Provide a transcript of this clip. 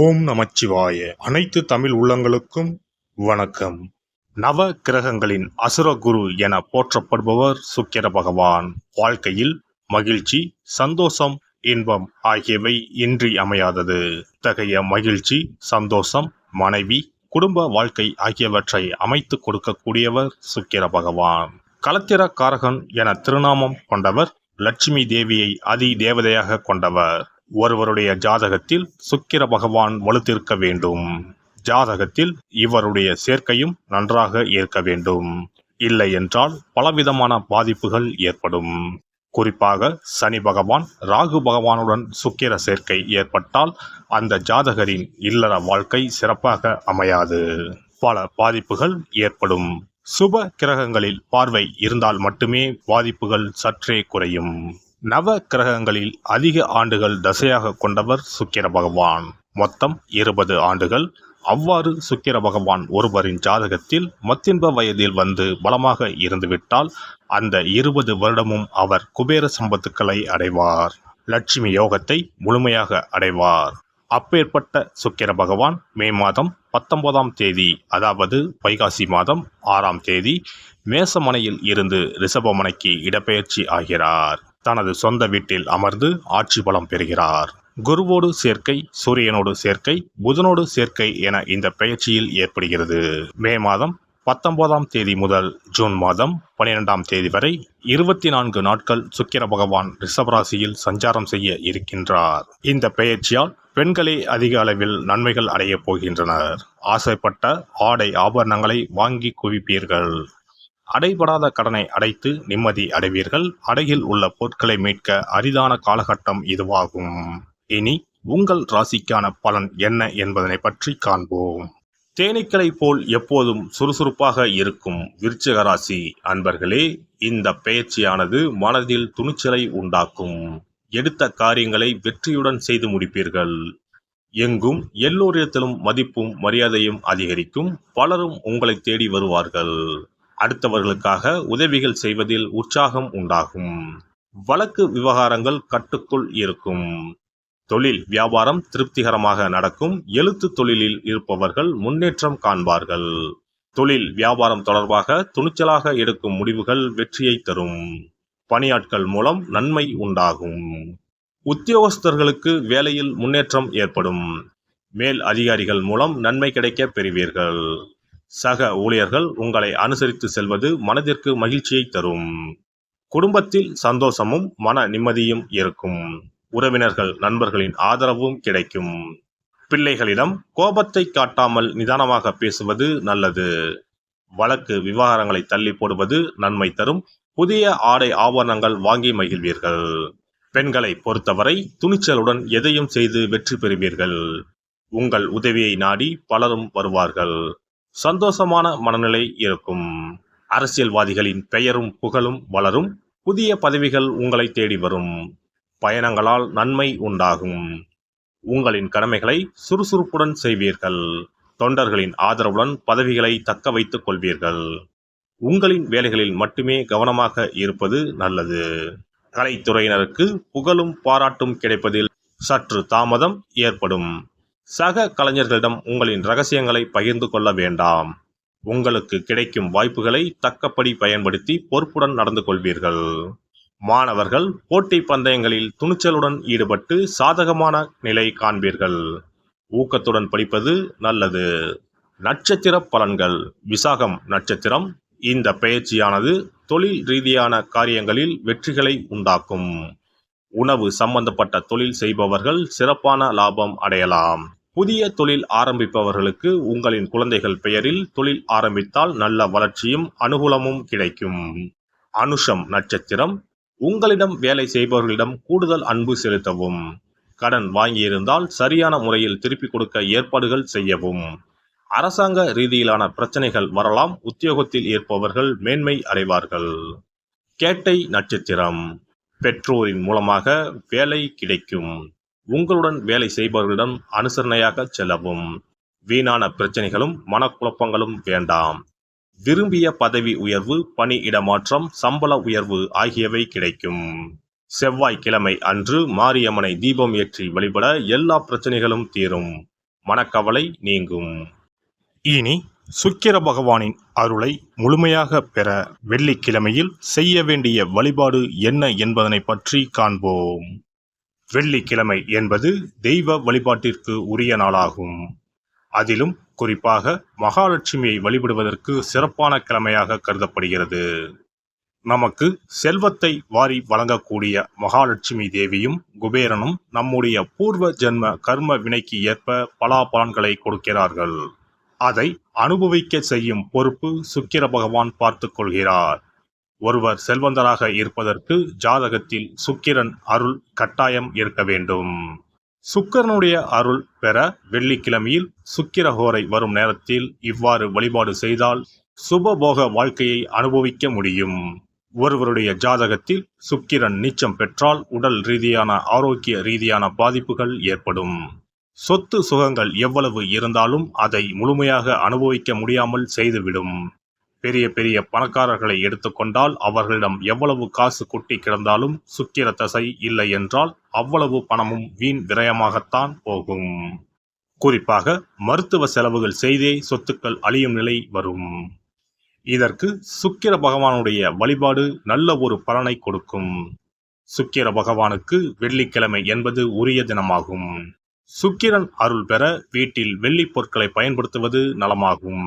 ஓம் நமச்சிவாய. அனைத்து தமிழ் உள்ளங்களுக்கும் வணக்கம். நவ கிரகங்களின் அசுர குரு என போற்றப்படுபவர் சுக்கிர பகவான். வாழ்க்கையில் மகிழ்ச்சி சந்தோஷம் இன்பம் ஆகியவை இன்றி அமையாதது. இத்தகைய மகிழ்ச்சி சந்தோஷம் மனைவி குடும்ப வாழ்க்கை ஆகியவற்றை அமைத்து கொடுக்கக்கூடியவர் சுக்கிர பகவான். களத்திர காரகன் என திருநாமம் கொண்டவர் லட்சுமி தேவியை அதி தேவதையாக கொண்டவர். ஒருவருடைய ஜாதகத்தில் சுக்கிர பகவான் வலுத்திருக்க வேண்டும். ஜாதகத்தில் இவருடைய சேர்க்கையும் நன்றாக இருக்க வேண்டும். இல்லை என்றால் பலவிதமான பாதிப்புகள் ஏற்படும். குறிப்பாக சனி பகவான் ராகு பகவானுடன் சுக்கிர சேர்க்கை ஏற்பட்டால் அந்த ஜாதகரின் இல்லற வாழ்க்கை சிறப்பாக அமையாது. பல பாதிப்புகள் ஏற்படும். சுப கிரகங்களில் பார்வை இருந்தால் மட்டுமே பாதிப்புகள் சற்றே குறையும். நவ கிரகங்களில் அதிக ஆண்டுகள் தசையாக கொண்டவர் சுக்கிர பகவான். மொத்தம் இருபது ஆண்டுகள். அவ்வாறு சுக்கிர பகவான் ஒருவரின் ஜாதகத்தில் மத்தின்ப வயதில் வந்து பலமாக இருந்துவிட்டால் அந்த இருபது வருடமும் அவர் குபேர சம்பத்துக்களை அடைவார். லட்சுமி யோகத்தை முழுமையாக அடைவார். அப்பேற்பட்ட சுக்கிர பகவான் மே மாதம் பத்தொன்பதாம் தேதி அதாவது வைகாசி மாதம் ஆறாம் தேதி மேசமனையில் இருந்து ரிஷபமனைக்கு இடப்பெயர்ச்சி ஆகிறார். தனது சொந்த வீட்டில் அமர்ந்து ஆட்சி பலம் பெறுகிறார். குருவோடு சேர்க்கை சூரியனோடு சேர்க்கை புதனோடு சேர்க்கை என இந்த பெயர்ச்சியில் ஏற்படுகிறது. மே மாதம் பத்தொன்பதாம் தேதி முதல் ஜூன் மாதம் பனிரெண்டாம் தேதி வரை இருபத்தி நான்கு நாட்கள் சுக்கிர பகவான் ரிஷபராசியில் சஞ்சாரம் செய்ய இருக்கின்றார். இந்த பெயர்ச்சியால் பெண்களே அதிக அளவில் நன்மைகள் அடையப் போகின்றனர். ஆசைப்பட்ட ஆடை ஆபரணங்களை வாங்கி குவிப்பீர்கள். அடைபடாத கடனை அடைத்து நிம்மதி அடைவீர்கள். அடையில் உள்ள பொருட்களை மீட்க அரிதான காலகட்டம் இதுவாகும். இனி உங்கள் ராசிக்கான பலன் என்ன என்பதனை பற்றி காண்போம். தேனீக்களை போல் எப்போதும் சுறுசுறுப்பாக இருக்கும் விருச்சிக ராசி. அன்பர்களே இந்த பெயர்ச்சியானது மனதில் துணிச்சலை உண்டாக்கும். எடுத்த காரியங்களை வெற்றியுடன் செய்து முடிப்பீர்கள். எங்கும் எல்லோரிடத்திலும் மதிப்பும் மரியாதையும் அதிகரிக்கும். பலரும் உங்களை தேடி வருவார்கள். அடுத்தவர்களுக்காக உதவிகள் செய்வதில் உற்சாகம் உண்டாகும். வழக்கு விவகாரங்கள் கட்டுக்குள் இருக்கும். தொழில் வியாபாரம் திருப்திகரமாக நடக்கும். எழுத்து தொழிலில் இருப்பவர்கள் முன்னேற்றம் காண்பார்கள். தொழில் வியாபாரம் தொடர்பாக துணிச்சலாக எடுக்கும் முடிவுகள் வெற்றியை தரும். பணியாட்கள் மூலம் நன்மை உண்டாகும். உத்தியோகஸ்தர்களுக்கு வேலையில் முன்னேற்றம் ஏற்படும். மேல் அதிகாரிகள் மூலம் நன்மை கிடைக்க பெறுவீர்கள். சக ஊழியர்கள் உங்களை அனுசரித்து செல்வது மனதிற்கு மகிழ்ச்சியை தரும். குடும்பத்தில் சந்தோஷமும் மன நிம்மதியும் இருக்கும். உறவினர்கள் நண்பர்களின் ஆதரவும் கிடைக்கும். பிள்ளைகளிடம் கோபத்தை காட்டாமல் நிதானமாக பேசுவது நல்லது. வழக்கு விவகாரங்களை தள்ளி போடுவது நன்மை தரும். புதிய ஆடை ஆபரணங்கள் வாங்கி மகிழ்வீர்கள். பெண்களை பொறுத்தவரை துணிச்சலுடன் எதையும் செய்து வெற்றி பெறுவீர்கள். உங்கள் உதவியை நாடி பலரும் வருவார்கள். சந்தோஷமான மனநிலை இருக்கும். அரசியல்வாதிகளின் பெயரும் புகழும் வளரும். புதிய பதவிகள் உங்களை தேடி வரும். பயணங்களால் நன்மை உண்டாகும். உங்களின் கடமைகளை சுறுசுறுப்புடன் செய்வீர்கள். தொண்டர்களின் ஆதரவுடன் பதவிகளை தக்க வைத்துக் கொள்வீர்கள். உங்களின் வேலைகளில் மட்டுமே கவனமாக இருப்பது நல்லது. கலைத்துறையினருக்கு புகழும் பாராட்டும் கிடைப்பதில் சற்று தாமதம் ஏற்படும். சக கலைஞர்களிடம் உங்களின் ரகசியங்களை பகிர்ந்து கொள்ள வேண்டாம். உங்களுக்கு கிடைக்கும் வாய்ப்புகளை தக்கப்படி பயன்படுத்தி பொறுப்புடன் நடந்து கொள்வீர்கள். மாணவர்கள் போட்டி பந்தயங்களில் துணிச்சலுடன் ஈடுபட்டு சாதகமான நிலை காண்பீர்கள். ஊக்கத்துடன் படிப்பது நல்லது. நட்சத்திர பலன்கள். விசாகம் நட்சத்திரம். இந்த பயிற்சியானது தொழில் ரீதியான காரியங்களில் வெற்றிகளை உண்டாக்கும். உணவு சம்பந்தப்பட்ட தொழில் செய்பவர்கள் சிறப்பான லாபம் அடையலாம். புதிய தொழில் ஆரம்பிப்பவர்களுக்கு உங்களின் குழந்தைகள் பெயரில் தொழில் ஆரம்பித்தால் நல்ல வளர்ச்சியும் அனுகூலமும் கிடைக்கும். அனுஷம் நட்சத்திரம். உங்களிடம் வேலை செய்பவர்களிடம் கூடுதல் அன்பு செலுத்தவும். கடன் வாங்கியிருந்தால் சரியான முறையில் திருப்பிக் கொடுக்க ஏற்பாடுகள் செய்யவும். அரசாங்க ரீதியிலான பிரச்சனைகள் வரலாம் உத்தியோகத்தில் இருப்பவர்கள் மேன்மை அடைவார்கள். கேட்டை நட்சத்திரம். பெற்றோரின் மூலமாக வேலை கிடைக்கும். உங்களுடன் வேலை செய்பவர்களிடம் அனுசரணையாக செல்லவும். வீணான பிரச்சனைகளும் மனக்குழப்பங்களும் வேண்டாம். விரும்பிய பதவி உயர்வு பணி இடமாற்றம் சம்பள உயர்வு ஆகியவை கிடைக்கும். செவ்வாய்க்கிழமை அன்று மாரியம்மனை தீபம் ஏற்றி வழிபட எல்லா பிரச்சனைகளும் தீரும். மனக்கவலை நீங்கும். இனி சுக்கிர பகவானின் அருளை முழுமையாக பெற வெள்ளிக்கிழமையில் செய்ய வேண்டிய வழிபாடு என்ன என்பதனை பற்றி காண்போம். வெள்ளிக்கிழமை என்பது தெய்வ வழிபாட்டிற்கு உரிய நாளாகும். அதிலும் குறிப்பாக மகாலட்சுமியை வழிபடுவதற்கு சிறப்பான கிழமையாக கருதப்படுகிறது. நமக்கு செல்வத்தை வாரி வழங்கக்கூடிய மகாலட்சுமி தேவியும் குபேரனும் நம்முடைய பூர்வ ஜென்ம கர்ம வினைக்கு ஏற்ப பலாபலன்களை கொடுக்கிறார்கள். அதை அனுபவிக்க செய்யும் பொறுப்பு சுக்கிர பகவான் பார்த்து கொள்கிறார். ஒருவர் செல்வந்தராக இருப்பதற்கு ஜாதகத்தில் சுக்கிரன் அருள் கட்டாயம் இருக்க வேண்டும். சுக்கிரனுடைய அருள் பெற வெள்ளிக்கிழமையில் சுக்கிரஹோரை வரும் நேரத்தில் இவ்வாறு வழிபாடு செய்தால் சுபபோக வாழ்க்கையை அனுபவிக்க முடியும். ஒருவருடைய ஜாதகத்தில் சுக்கிரன் நீச்சம் பெற்றால் உடல் ரீதியான ஆரோக்கிய ரீதியான பாதிப்புகள் ஏற்படும். சொத்து சுகங்கள் எவ்வளவு இருந்தாலும் அதை முழுமையாக அனுபவிக்க முடியாமல் செய்துவிடும். பெரிய பெரிய பணக்காரர்களை எடுத்துக்கொண்டால் அவர்களிடம் எவ்வளவு காசு கொட்டி கிடந்தாலும் சுக்கிர தசை இல்லை என்றால் அவ்வளவு பணமும் வீண் விரயமாகத்தான் போகும். குறிப்பாக மருத்துவ செலவுகள் செய்தே சொத்துக்கள் அழியும் நிலை வரும். இதற்கு சுக்கிர பகவானுடைய வழிபாடு நல்ல ஒரு பலனை கொடுக்கும். சுக்கிர பகவானுக்கு வெள்ளிக்கிழமை என்பது உரிய தினமாகும். சுக்கிரன் அருள் பெற வீட்டில் வெள்ளி பொருட்களை பயன்படுத்துவது நலமாகும்.